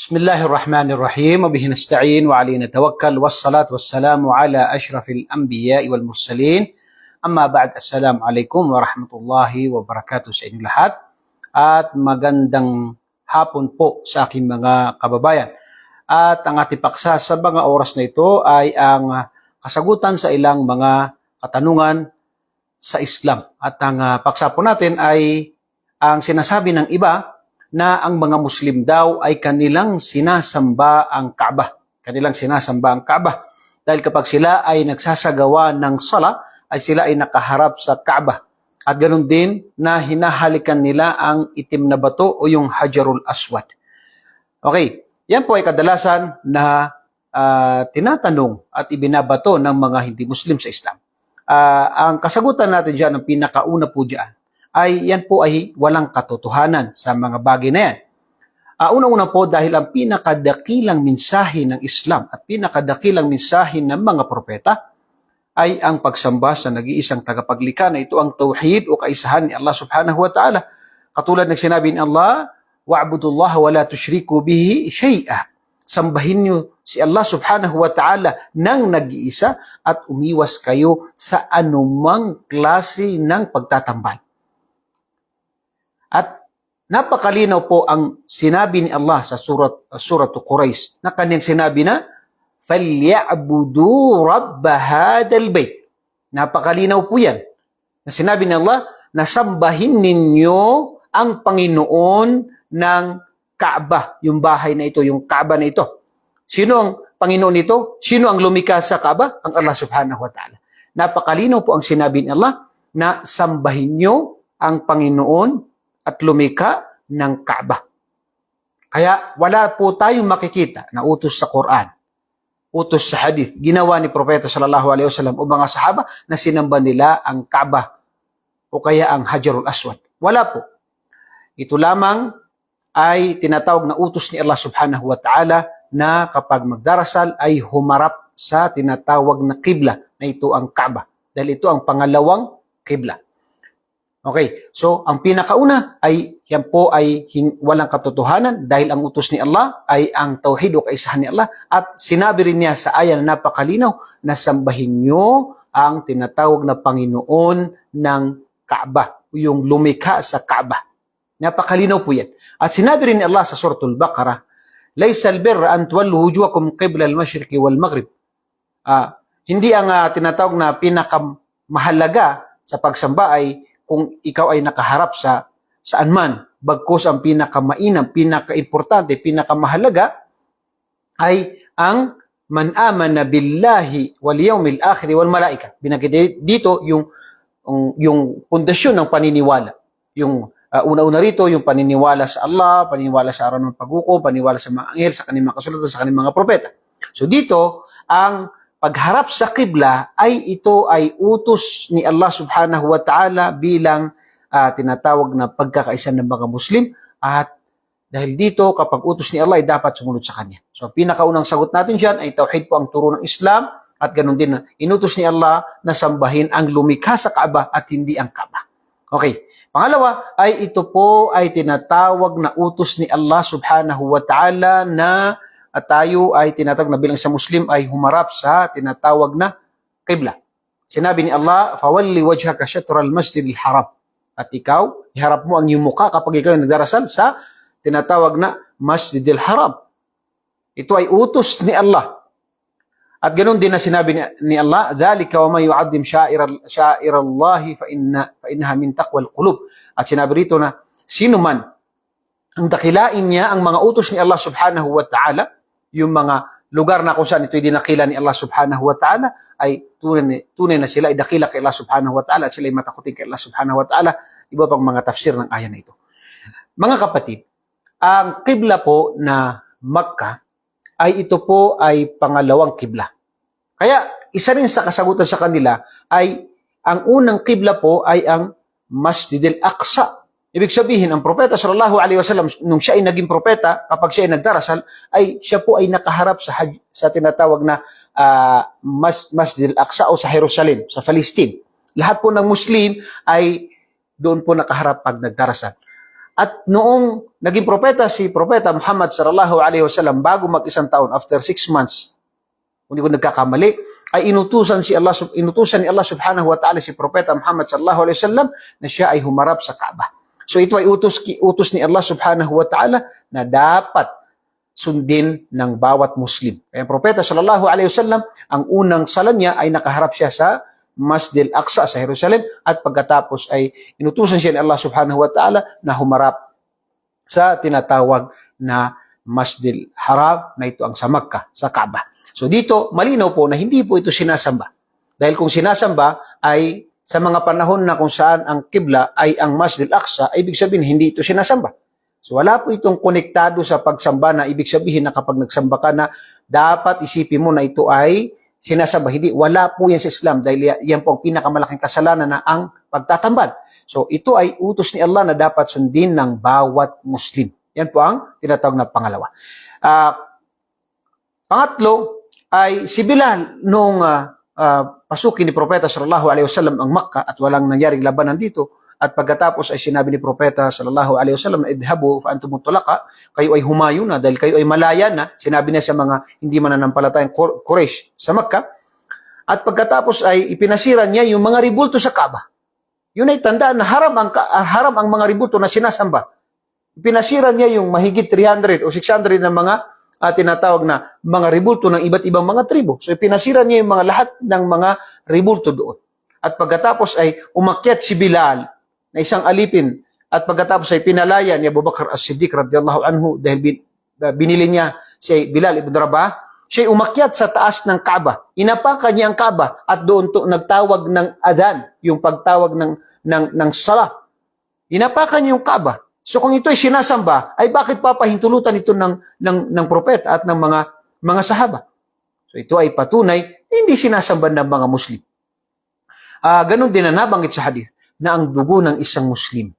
بسم الله الرحمن الرحيم وبه نستعين وعليه نتوكل والصلاة والسلام على أشرف الأنبياء والمرسلين أما بعد السلام عليكم ورحمة الله وبركاته sa inyong lahat at magandang hapon po sa aking mga kababayan. At ang ating paksa sa mga oras na ito ay ang kasagutan sa ilang mga katanungan sa Islam. At ang ah, paksa po natin ay ang sinasabi ng iba na ang mga Muslim daw ay kanilang sinasamba ang Kaaba. Kanilang sinasamba ang Kaaba. Dahil kapag sila ay nagsasagawa ng sala, ay sila ay nakaharap sa Kaaba. At ganun din na hinahalikan nila ang itim na bato o yung Hajarul Aswad. Okay, yan po ay kadalasan na ah, tinatanong at ibinabato ng mga hindi Muslim sa Islam. Ah, ang kasagutan natin dyan, ang pinakauna po dyan, ay yan po ay walang katotohanan sa mga bagay na yan. Uh, Una-una po dahil ang pinakadakilang mensahe ng Islam at pinakadakilang mensahe ng mga propeta ay ang pagsamba sa nag-iisang tagapaglikha na ito ang tauhid o kaisahan ni Allah subhanahu wa ta'ala. Katulad ng sinabi ni Allah, wa'budullaha wa la tushriku bihi shay'a. Sambahin niyo si Allah subhanahu wa ta'ala nang nag-iisa at umiwas kayo sa anumang klase ng pagtatambal. At napakalinaw po ang sinabi ni Allah sa surat surat Quraysh na kanyang sinabi na فَلْيَعْبُدُوا رَبَّ هَذَا الْبَيْتِ Napakalinaw po yan. Na sinabi ni Allah na sambahin ninyo ang Panginoon ng Kaaba, yung bahay na ito, yung Kaaba na ito. Sino ang Panginoon nito? Sino ang lumikha sa Kaaba? Ang Allah subhanahu wa ta'ala. Napakalinaw po ang sinabi ni Allah na sambahin nyo ang Panginoon at lumika ng Kaaba. Kaya wala po tayong makikita na utos sa Quran, utos sa hadith, ginawa ni Propeta sallallahu alaihi wasallam o mga sahaba na sinamba nila ang Kaaba o kaya ang Hajarul Aswad. Wala po. Ito lamang ay tinatawag na utos ni Allah subhanahu wa ta'ala na kapag magdarasal ay humarap sa tinatawag na kibla na ito ang Kaaba. Dahil ito ang pangalawang kibla. Okay, so ang pinakauna ay yan po ay hin- walang katotohanan dahil ang utos ni Allah ay ang tauhid o kaisahan ni Allah at sinabi rin niya sa aya na napakalinaw na sambahin niyo ang tinatawag na Panginoon ng Kaaba, yung lumikha sa Kaaba. Napakalinaw po yan. At sinabi rin ni Allah sa Suratul Baqarah, Laysa al-birra an tuwallu wujuhakum qibla al-mashriqi wal maghrib. Ah, hindi ang ah, tinatawag na pinakamahalaga sa pagsamba ay kung ikaw ay nakaharap sa saan man. Bagkus ang pinakamainam, pinakaimportante, pinakamahalaga ay ang man amana billahi wal yawmil akhir wal malaika. Binanggit dito yung yung, pundasyon ng paniniwala. Yung uh, una-una rito yung paniniwala sa Allah, paniniwala sa araw ng paghukom, paniniwala sa mga anghel, sa kanilang kasulatan, sa kanilang mga propeta. So dito, ang pagharap sa kibla ay ito ay utos ni Allah subhanahu wa ta'ala bilang ah, tinatawag na pagkakaisa ng mga Muslim at dahil dito kapag utos ni Allah ay dapat sumunod sa kanya. So ang pinakaunang sagot natin diyan ay tauhid po ang turo ng Islam at ganun din inutos ni Allah na sambahin ang lumikha sa Kaaba at hindi ang Kaaba. Okay. Pangalawa ay ito po ay tinatawag na utos ni Allah subhanahu wa ta'ala na at tayo ay tinatawag na bilang sa Muslim ay humarap sa tinatawag na qibla. Sinabi ni Allah, "Fawalli wajhaka shatral masjidil haram." At ikaw, iharap mo ang iyong mukha kapag ikaw ay nagdarasal sa tinatawag na Masjidil Haram. Ito ay utos ni Allah. At ganoon din na sinabi ni, ni Allah, "Dhalika wa may yu'addim sha'ir sha'ir Allah fa inna fa innaha min taqwal qulub." At sinabi rito na sino man ang dakilain niya ang mga utos ni Allah Subhanahu wa Ta'ala, yung mga lugar na kung saan ito'y dinakila ni Allah Subhanahu wa Ta'ala, ay tunay, tunay na sila ay dakila kay Allah Subhanahu wa Ta'ala at sila ay matakutin kay Allah Subhanahu wa Ta'ala. Iba pang mga tafsir ng aya na ito. Mga kapatid, ang kibla po na Makkah ay ito po ay pangalawang kibla. Kaya isa rin sa kasagutan sa kanila ay ang unang kibla po ay ang Masjid al-Aqsa. Ibig sabihin, ang propeta sallallahu alaihi wasallam nung siya ay naging propeta, kapag siya ay nagdarasal, ay siya po ay nakaharap sa haj, sa tinatawag na ah, Mas, Masjid al-Aqsa o sa Jerusalem, sa Palestine. Lahat po ng Muslim ay doon po nakaharap pag nagdarasal. At noong naging propeta si Propeta Muhammad sallallahu alaihi wasallam bago mag-isang taon after six months, kung hindi ko nagkakamali, ay inutusan si Allah inutusan ni Allah subhanahu wa ta'ala si Propeta Muhammad sallallahu alaihi wasallam na siya ay humarap sa Kaaba. So ito ay utos utos ni Allah subhanahu wa ta'ala na dapat sundin ng bawat Muslim. Kaya Propeta sallallahu alaihi wasallam, ang unang sala niya ay nakaharap siya sa Masjid al-Aqsa sa Jerusalem at pagkatapos ay inutusan siya ni Allah subhanahu wa ta'ala na humarap sa tinatawag na Masjid Haram na ito ang sa Makkah, sa Kaaba. So dito, malinaw po na hindi po ito sinasamba. Dahil kung sinasamba ay sa mga panahon na kung saan ang kibla ay ang Masjid al-Aqsa, ibig sabihin hindi ito sinasamba. So wala po itong konektado sa pagsamba na ibig sabihin na kapag nagsamba ka na dapat isipin mo na ito ay sinasamba. Hindi, wala po yan sa Islam dahil ya- yan po ang pinakamalaking kasalanan na ang pagtatambal. So ito ay utos ni Allah na dapat sundin ng bawat Muslim. Yan po ang tinatawag na pangalawa. Ah, pangatlo ay si Bilal nung ah, ah, pasukin ni Propeta sallallahu alaihi wasallam ang Makkah at walang nangyaring labanan dito. At pagkatapos ay sinabi ni Propeta sallallahu alaihi wasallam na idhabu fa antum mutlaqa. Kayo ay humayo na dahil kayo ay malaya na. Sinabi niya sa mga hindi mananampalatayang Qur- Quraysh sa Makkah at pagkatapos ay ipinasira niya yung mga ribulto sa Kaaba. Yun ay tandaan na haram ang, ah, haram ang mga ribulto na sinasamba. Pinasira niya yung mahigit 300 o 600 na mga ah, tinatawag na mga ribulto ng iba't ibang mga tribo. So pinasira niya yung mga lahat ng mga ribulto doon. At pagkatapos ay umakyat si Bilal na isang alipin at pagkatapos ay pinalaya ni Abu Bakar as-Siddiq radiyallahu anhu dahil ah, binili niya si Bilal ibn Rabah siya umakyat sa taas ng Kaaba. Inapakan niya ang Kaaba at doon to nagtawag ng adan, yung pagtawag ng ng ng sala. Inapakan niya yung Kaaba. So kung ito ay sinasamba, ay bakit papahintulutan ito ng, ng, ng propeta at ng mga, mga sahaba? So ito ay patunay na hindi sinasamba ng mga Muslim. Ah, ganun din na nabanggit sa hadith na ang dugo ng isang Muslim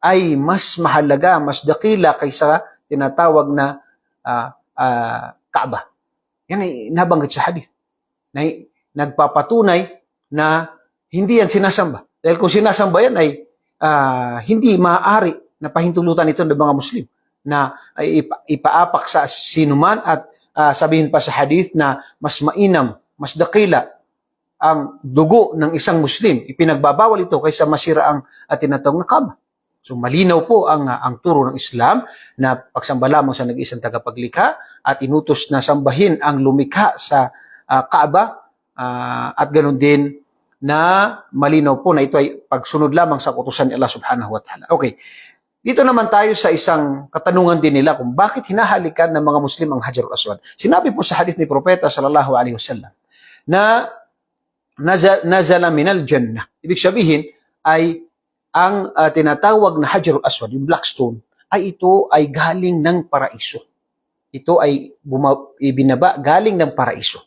ay mas mahalaga, mas dakila kaysa tinatawag na ah, ah, Kaaba. Yan ay nabanggit sa hadith. Na nagpapatunay na hindi yan sinasamba. Dahil kung sinasamba yan ay ah, hindi maaari na pahintulutan ito ng mga Muslim na ipa- ipaapak sa sinuman at ah, sabihin pa sa hadith na mas mainam, mas dakila ang dugo ng isang Muslim. Ipinagbabawal ito kaysa masira ang at tinatawag na Kaaba. So malinaw po ang ah, ang turo ng Islam na pagsamba lamang sa nag-iisang tagapaglikha at inutos na sambahin ang lumikha sa ah, Kaaba ah, at ganoon din na malinaw po na ito ay pagsunod lamang sa kutusan ni Allah subhanahu wa ta'ala. Okay. Dito naman tayo sa isang katanungan din nila kung bakit hinahalikan ng mga Muslim ang Hajarul Aswad. Sinabi po sa hadith ni Propeta sallallahu alaihi wasallam na naza- nazala minal jannah. Ibig sabihin ay ang ah, tinatawag na Hajarul Aswad, yung black stone, ay ito ay galing ng paraiso. Ito ay buma- ibinaba galing ng paraiso.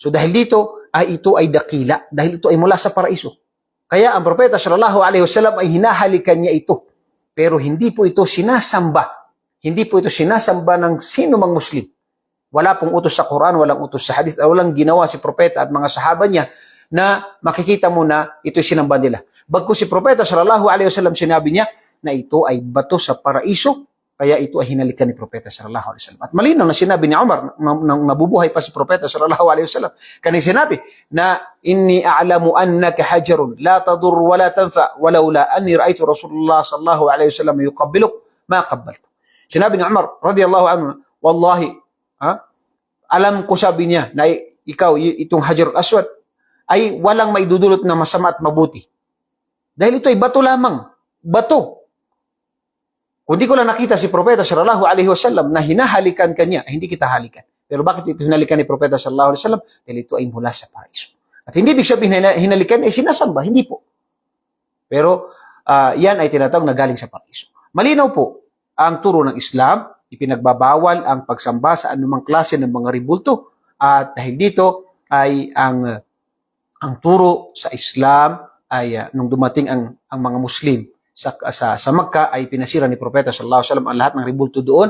So dahil dito ay ito ay dakila, dahil ito ay mula sa paraiso. Kaya ang propeta sallallahu alaihi wasallam ay hinahalikan niya ito. Pero hindi po ito sinasamba. Hindi po ito sinasamba ng sino mang Muslim. Wala pong utos sa Quran, walang utos sa hadith, walang ginawa si propeta at mga sahaba niya na makikita mo na ito'y sinamba nila. Bagkus si propeta sallallahu alaihi wasallam sinabi niya na ito ay bato sa paraiso, kaya ito ay hinalikan ni propeta sallallahu alaihi wasallam. At malinaw na sinabi ni Umar nang, nabubuhay pa si propeta sallallahu alaihi wasallam. Kani sinabi na inni a'lamu annaka hajarun la tadur wa la tanfa walaula anni ra'aytu Rasulullah sallallahu alaihi wasallam yuqabbiluk ma qabbaltu. Sinabi ni Umar radiyallahu anhu, wallahi, ha? Alam ko sabi niya na ikaw itong Hajarul Aswad ay walang maidudulot na masama at mabuti. Dahil ito ay bato lamang. Bato. Kung di ko lang nakita si Propeta sallallahu alaihi wasallam na hinahalikan kanya, hindi kita halikan. Pero bakit ito hinalikan ni Propeta sallallahu alaihi wasallam? Dahil ito ay mula sa paraiso. At hindi ibig sabihin na hinalikan ay sinasamba, hindi po. Pero ah, yan ay tinatawag na galing sa paraiso. Malinaw po ang turo ng Islam, ipinagbabawal ang pagsamba sa anumang klase ng mga ribulto at dahil dito ay ang ang turo sa Islam ay ah, nung dumating ang ang mga Muslim sa sa, sa Makkah ay pinasira ni Propeta sallallahu alaihi wasallam ang lahat ng ribulto doon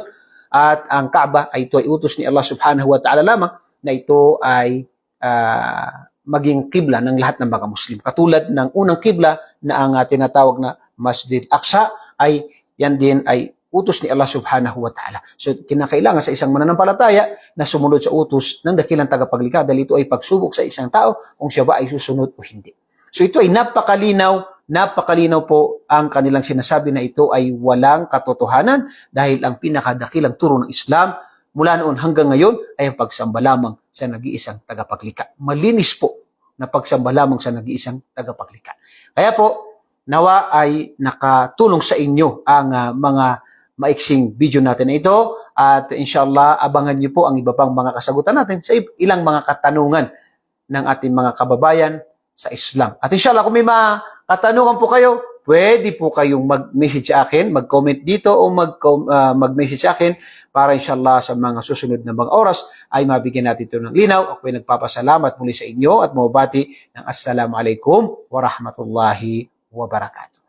at ang Kaaba ay ito ay utos ni Allah subhanahu wa ta'ala lamang na ito ay ah, maging kibla ng lahat ng mga Muslim. Katulad ng unang kibla na ang ah, tinatawag na Masjid Aqsa ay yan din ay utos ni Allah subhanahu wa ta'ala. So, kinakailangan sa isang mananampalataya na sumunod sa utos ng dakilang tagapaglikha dahil ito ay pagsubok sa isang tao kung siya ba ay susunod o hindi. So, ito ay napakalinaw, napakalinaw po ang kanilang sinasabi na ito ay walang katotohanan dahil ang pinakadakilang turo ng Islam mula noon hanggang ngayon ay ang pagsamba lamang sa nag-iisang tagapaglikha. Malinis po na pagsamba lamang sa nag-iisang tagapaglikha. Kaya po, nawa ay nakatulong sa inyo ang ah, mga maiksing video natin na ito at inshallah abangan niyo po ang iba pang mga kasagutan natin sa ilang mga katanungan ng ating mga kababayan sa Islam. At inshallah kung may mga katanungan po kayo, pwede po kayong mag-message sa akin, mag-comment dito o mag- ah, mag-message sa akin para inshallah sa mga susunod na mga oras ay mabigyan natin ito ng linaw. Ako ay nagpapasalamat muli sa inyo at mabati ng Assalamualaikum warahmatullahi wabarakatuh.